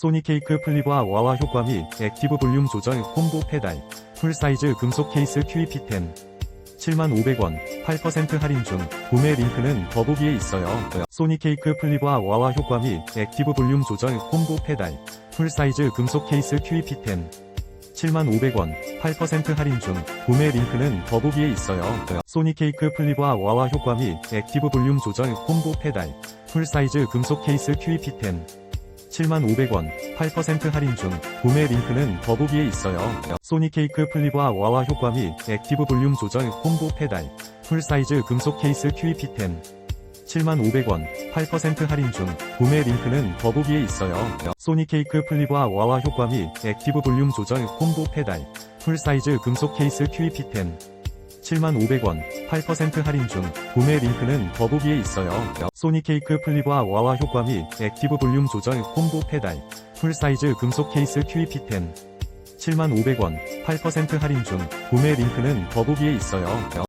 소니 케이크 플립와 와와 효과 및 액티브 볼륨 조절 콤보 페달 풀사이즈 금속 케이스 QEP10 75,500원 8% 할인 중 구매 링크는 더보기에 있어요. 소니 케이크 플립와 와와 효과 및 액티브 볼륨 조절 콤보 페달 풀사이즈 금속 케이스 QEP10 75,500원 8% 할인 중 구매 링크는 더보기에 있어요. 소니 케이크 플립와 와와 효과 및 액티브 볼륨 조절 콤보 페달 풀사이즈 금속 케이스 QEP10 75,500원 8% 할인 중 구매 링크는 더보기에 있어요. 소니 케이크 플립와 와와 효과 및 액티브 볼륨 조절 콤보 페달 풀사이즈 금속 케이스 QEP10 75,500원 8% 할인 중 구매 링크는 더보기에 있어요. 소니 케이크 플립와 와와 효과 및 액티브 볼륨 조절 콤보 페달 풀사이즈 금속 케이스 QEP10 75,500원 8% 할인 중 구매 링크는 더보기에 있어요. 소니 케이크 플립와 와와 효과 및 액티브 볼륨 조절 콤보 페달 풀사이즈 금속 케이스 QEP10 75,500원 8% 할인 중 구매 링크는 더보기에 있어요.